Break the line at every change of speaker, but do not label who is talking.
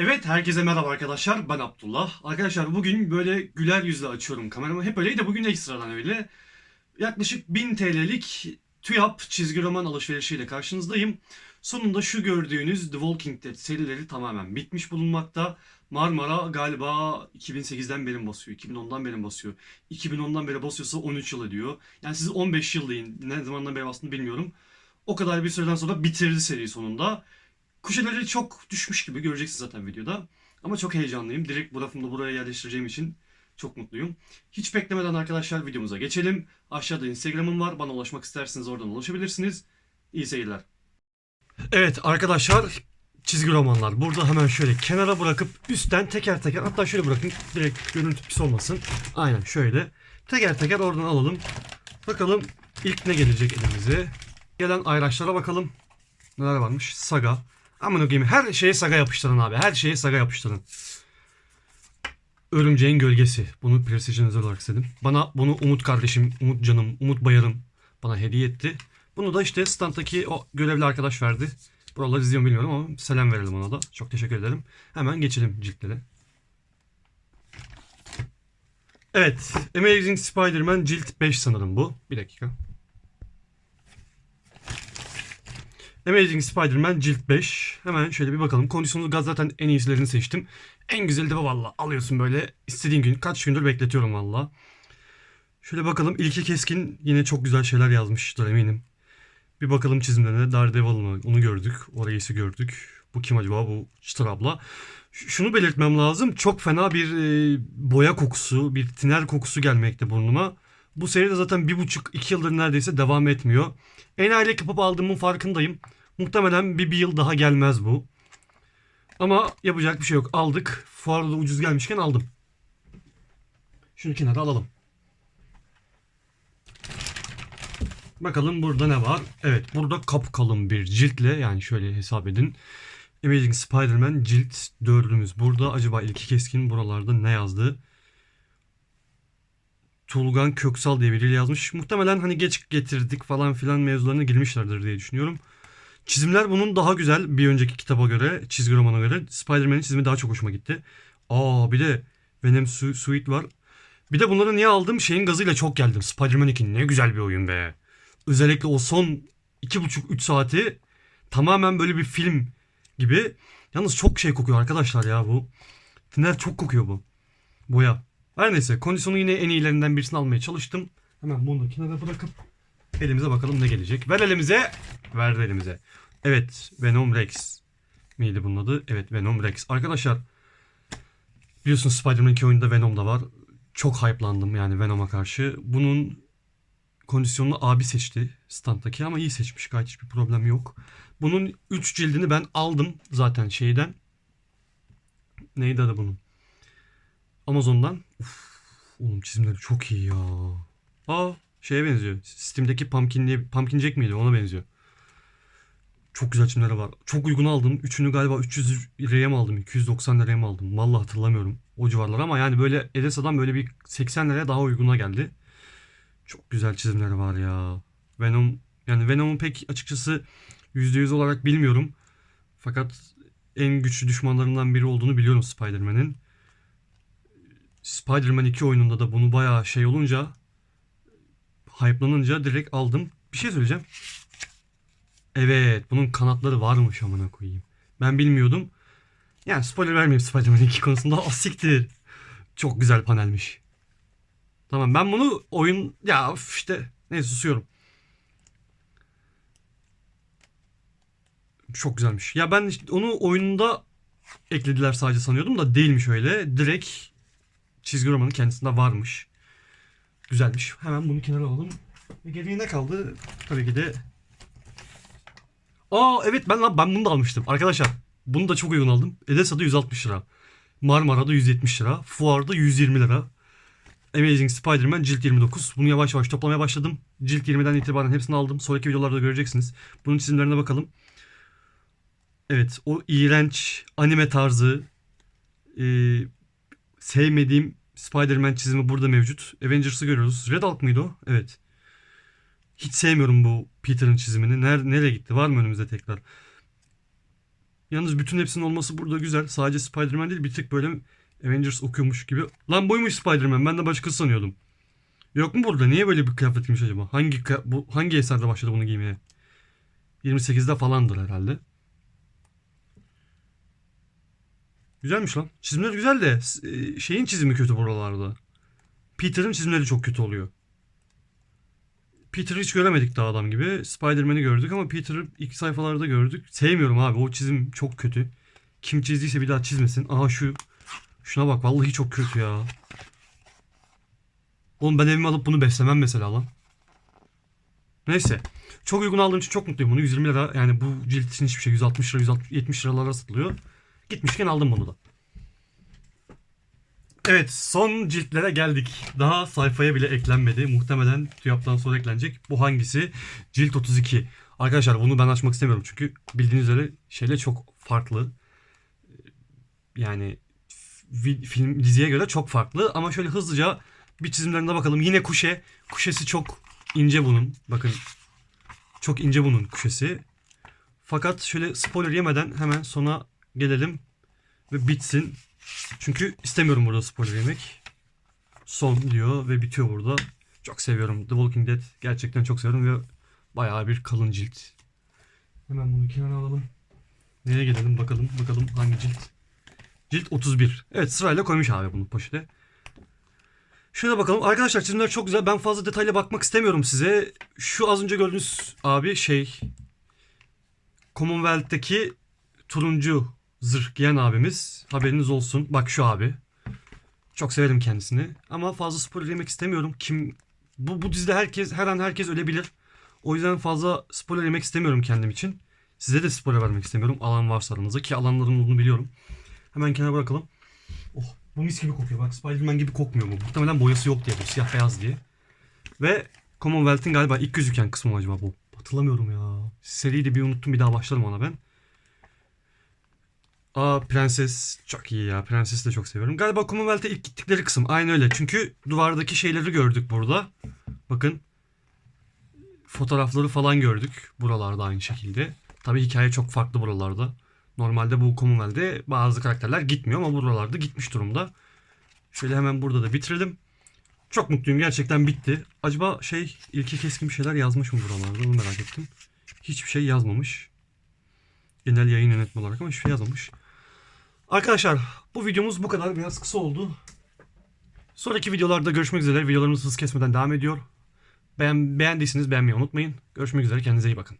Evet, herkese merhaba arkadaşlar. Ben Abdullah. Arkadaşlar bugün böyle güler yüzle açıyorum kameramı. Hep öyleydi bugün ekstradan öyle. Yaklaşık 1000 TL'lik TÜYAP çizgi roman alışverişiyle karşınızdayım. Sonunda şu gördüğünüz The Walking Dead serileri tamamen bitmiş bulunmakta. Marmara galiba 2008'den beri basıyor, 2010'dan beri basıyor. 2010'dan beri basıyorsa 13 yıl ediyor. Yani siz 15 yıl deyin. Ne zamandan beri bastığını bilmiyorum. O kadar bir süreden sonra bitirdi seri sonunda. Kuşeleri çok düşmüş gibi göreceksiniz zaten videoda. Ama çok heyecanlıyım. Direkt bu lafımı da buraya yerleştireceğim için çok mutluyum. Hiç beklemeden arkadaşlar videomuza geçelim. Aşağıda Instagram'ım var. Bana ulaşmak isterseniz oradan ulaşabilirsiniz. İyi seyirler. Evet arkadaşlar çizgi romanlar. Burada hemen şöyle kenara bırakıp üstten teker teker hatta şöyle bırakın direkt görüntü pis olmasın. Aynen şöyle. Teker teker oradan alalım. Bakalım ilk ne gelecek elimize. Gelen ayraçlara bakalım. Neler varmış? Saga. Aman okuyayım her şeye saga yapıştırın abi. Her şeye saga yapıştırın. Örümceğin gölgesi. Bunu PlayStation özel olarak istedim. Bana bunu Umut kardeşim, Umut canım, Umut bayarım bana hediye etti. Bunu da işte standdaki o görevli arkadaş verdi. Buraları izliyor bilmiyorum ama selam verelim ona da. Çok teşekkür ederim. Hemen geçelim ciltlere. Evet. Amazing Spider-Man cilt 5 sanırım bu. Bir dakika. Amazing Spider-Man cilt 5. Hemen şöyle bir bakalım. Kondisyonlu gaz zaten en iyisilerini seçtim. En güzeli de bu valla. Alıyorsun böyle istediğin gün. Kaç gündür bekletiyorum valla. Şöyle bakalım. İlki Keskin yine çok güzel şeyler yazmıştır eminim. Bir bakalım çizimlerine. Daredevil mı? Onu gördük. Orayısı gördük. Bu kim acaba? Bu Çıtır abla. Şunu belirtmem lazım. Çok fena bir e, boya kokusu, bir tiner kokusu gelmekte burnuma. Bu seride zaten bir buçuk, iki yıldır neredeyse devam etmiyor. Enayiyle kapıp aldığımın farkındayım. Muhtemelen bir, bir yıl daha gelmez bu. Ama yapacak bir şey yok. Aldık. Fuarda da ucuz gelmişken aldım. Şunu kenara alalım. Bakalım burada ne var? Evet burada kapkalın bir ciltle yani şöyle hesap edin. Amazing Spider-Man cilt dördümüz burada. Acaba ilki keskin buralarda ne yazdı? Tulgan Köksal diye biriyle yazmış. Muhtemelen hani geç getirdik falan filan mevzularına girmişlerdir diye düşünüyorum. Çizimler bunun daha güzel bir önceki kitaba göre, çizgi romana göre. Spider-Man'in çizimi daha çok hoşuma gitti. Aa bir de Venom Su- Suite var. Bir de bunları niye aldım? Şeyin gazıyla çok geldim. Spider-Man 2 ne güzel bir oyun be. Özellikle o son 2,5-3 saati tamamen böyle bir film gibi. Yalnız çok şey kokuyor arkadaşlar ya bu. Tiner çok kokuyor bu. Boya. Her neyse kondisyonu yine en iyilerinden birisini almaya çalıştım. Hemen bunu da kenara bırakıp elimize bakalım ne gelecek. Ver elimize. Ver elimize. Evet Venom Rex miydi bunun adı? Evet Venom Rex. Arkadaşlar biliyorsunuz Spider-Man 2 oyunda Venom da var. Çok hype'landım yani Venom'a karşı. Bunun kondisyonunu abi seçti standdaki ama iyi seçmiş gayet hiçbir problem yok. Bunun 3 cildini ben aldım zaten şeyden. Neydi adı bunun? Amazon'dan. Uf, oğlum çizimleri çok iyi ya. Aa şeye benziyor. Steam'deki Pumpkin Pumpkin Jack miydi? Ona benziyor. Çok güzel çizimleri var. Çok uygun aldım. Üçünü galiba 300 liraya mı aldım? 290 liraya mı aldım? Vallahi hatırlamıyorum o civarlar ama yani böyle Edesa'dan böyle bir 80 liraya daha uyguna geldi. Çok güzel çizimleri var ya. Venom yani Venom'un pek açıkçası %100 olarak bilmiyorum. Fakat en güçlü düşmanlarından biri olduğunu biliyorum Spider-Man'in. Spider-Man 2 oyununda da bunu bayağı şey olunca hype'lanınca direkt aldım. Bir şey söyleyeceğim. Evet, bunun kanatları varmış amına koyayım. Ben bilmiyordum. Yani spoiler vermeyeyim Spider-Man 2 konusunda. Asiktir. Çok güzel panelmiş. Tamam ben bunu oyun ya işte neyse susuyorum. Çok güzelmiş. Ya ben işte onu oyununda eklediler sadece sanıyordum da değilmiş öyle. Direkt çizgi romanın kendisinde varmış. Güzelmiş. Hemen bunu kenara alalım. Ve geriye ne kaldı? Tabii ki de Aa evet ben lan ben bunu da almıştım. Arkadaşlar bunu da çok uygun aldım. Edesa'da 160 lira. Marmara'da 170 lira. Fuarda 120 lira. Amazing Spider-Man cilt 29. Bunu yavaş yavaş toplamaya başladım. Cilt 20'den itibaren hepsini aldım. Sonraki videolarda göreceksiniz. Bunun çizimlerine bakalım. Evet o iğrenç anime tarzı e, sevmediğim Spider-Man çizimi burada mevcut. Avengers'ı görüyoruz. Red Hulk mıydı o? Evet. Hiç sevmiyorum bu Peter'ın çizimini. Nerede, nereye gitti? Var mı önümüzde tekrar? Yalnız bütün hepsinin olması burada güzel. Sadece Spider-Man değil bir tık böyle Avengers okuyormuş gibi. Lan buymuş Spider-Man. Ben de başkası sanıyordum. Yok mu burada? Niye böyle bir kıyafet giymiş acaba? Hangi bu hangi eserde başladı bunu giymeye? 28'de falandır herhalde. Güzelmiş lan. Çizimleri güzel de e, şeyin çizimi kötü buralarda. Peter'ın çizimleri çok kötü oluyor. Peter'ı hiç göremedik daha adam gibi. Spider-Man'i gördük ama Peter'ı ilk sayfalarda gördük. Sevmiyorum abi o çizim çok kötü. Kim çizdiyse bir daha çizmesin. Aha şu şuna bak vallahi çok kötü ya. Oğlum ben evime alıp bunu beslemem mesela lan. Neyse. Çok uygun aldığım için çok mutluyum bunu. 120 lira yani bu cilt için hiçbir şey 160 lira 160, 70 liralara satılıyor. Gitmişken aldım bunu da. Evet son ciltlere geldik. Daha sayfaya bile eklenmedi. Muhtemelen TÜYAP'tan sonra eklenecek. Bu hangisi? Cilt 32. Arkadaşlar bunu ben açmak istemiyorum çünkü bildiğiniz üzere şeyle çok farklı. Yani fi- film diziye göre çok farklı ama şöyle hızlıca bir çizimlerine bakalım. Yine kuşe. Kuşesi çok ince bunun. Bakın çok ince bunun kuşesi. Fakat şöyle spoiler yemeden hemen sona gelelim ve bitsin. Çünkü istemiyorum burada spoiler yemek. Son diyor ve bitiyor burada. Çok seviyorum. The Walking Dead gerçekten çok seviyorum ve bayağı bir kalın cilt. Hemen bunu kenara alalım. Neye gelelim bakalım bakalım hangi cilt. Cilt 31. Evet sırayla koymuş abi bunu poşete. Şöyle bakalım. Arkadaşlar çizimler çok güzel. Ben fazla detaylı bakmak istemiyorum size. Şu az önce gördüğünüz abi şey Commonwealth'teki turuncu zırh giyen abimiz. Haberiniz olsun. Bak şu abi. Çok severim kendisini. Ama fazla spoiler yemek istemiyorum. Kim bu, bu dizide herkes her an herkes ölebilir. O yüzden fazla spoiler yemek istemiyorum kendim için. Size de spoiler vermek istemiyorum. Alan varsa aranızda ki alanların olduğunu biliyorum. Hemen kenara bırakalım. Oh bu mis gibi kokuyor. Bak Spider-Man gibi kokmuyor bu. Muhtemelen boyası yok diye. Siyah beyaz diye. Ve Commonwealth'in galiba ilk gözüken kısmı mı acaba bu? Hatırlamıyorum ya. Seriyi de bir unuttum bir daha başlarım ona ben. Aa Prenses çok iyi ya. Prenses'i de çok seviyorum. Galiba Commonwealth'e ilk gittikleri kısım. Aynı öyle. Çünkü duvardaki şeyleri gördük burada. Bakın. Fotoğrafları falan gördük. Buralarda aynı şekilde. Tabii hikaye çok farklı buralarda. Normalde bu Commonwealth'e bazı karakterler gitmiyor ama buralarda gitmiş durumda. Şöyle hemen burada da bitirelim. Çok mutluyum. Gerçekten bitti. Acaba şey ilki keskin bir şeyler yazmış mı buralarda? Onu merak ettim. Hiçbir şey yazmamış. Genel yayın yönetmeni olarak ama hiçbir şey yazmamış. Arkadaşlar bu videomuz bu kadar. Biraz kısa oldu. Sonraki videolarda görüşmek üzere. Videolarımız hız kesmeden devam ediyor. Beğen, beğendiyseniz beğenmeyi unutmayın. Görüşmek üzere. Kendinize iyi bakın.